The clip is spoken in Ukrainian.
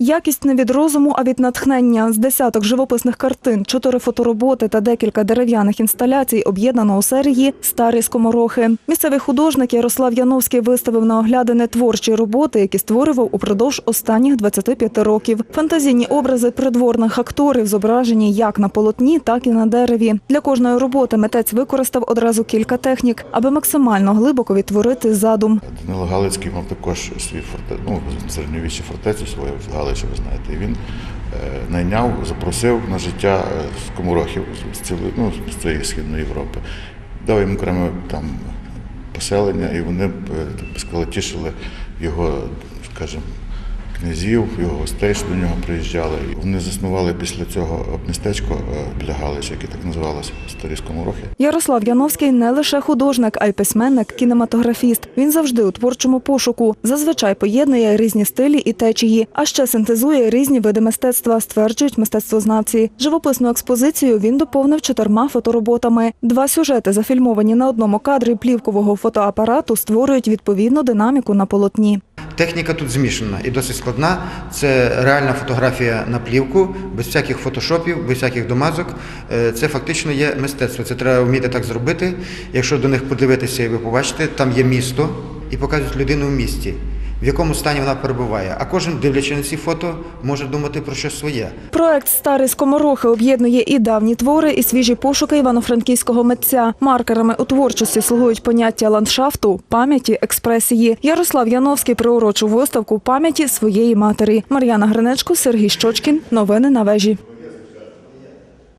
Якість не від розуму, а від натхнення. З десяток живописних картин, чотири фотороботи та декілька дерев'яних інсталяцій об'єднано у серії Старі скоморохи. Місцевий художник Ярослав Яновський виставив на оглядини творчі роботи, які створював упродовж останніх 25 років. Фантазійні образи придворних акторів зображені як на полотні, так і на дереві. Для кожної роботи митець використав одразу кілька технік, аби максимально глибоко відтворити задум. Галицький мав також свій форте, ну, середньовіччі фортецю свою в ви знаєте. Він е, найняв, запросив на життя з комурохів з, цілої, ну, з цієї Східної Європи. Дав їм окреме там поселення, і вони, е, сказали, тішили його, скажімо, князів, його гостей, що до нього приїжджали. Вони заснували після цього містечко е, біля Галичі, яке так називалося Старі Скоморохи. Ярослав Яновський не лише художник, а й письменник, кінематографіст. Він завжди у творчому пошуку. Зазвичай поєднує різні стилі і течії, а ще синтезує різні види мистецтва, стверджують мистецтвознавці. Живописну експозицію він доповнив чотирма фотороботами. Два сюжети, зафільмовані на одному кадрі плівкового фотоапарату, створюють відповідну динаміку на полотні. Техніка тут змішана і досить складна. Це реальна фотографія на плівку, без всяких фотошопів, без всяких домазок. Е, Це фактично є мистецтво. Це треба вміти так зробити. Якщо до них подивитися, і ви побачите, там є місто і показують людину в місті, в якому стані вона перебуває. А кожен, дивлячись на ці фото, може думати про щось своє. Проект Старі скоморохи об'єднує і давні твори, і свіжі пошуки івано-франківського митця. Маркерами у творчості слугують поняття ландшафту, пам'яті, експресії. Ярослав Яновський приурочив виставку пам'яті своєї матері. Мар'яна Гринечко, Сергій Щочкін. Новини на вежі.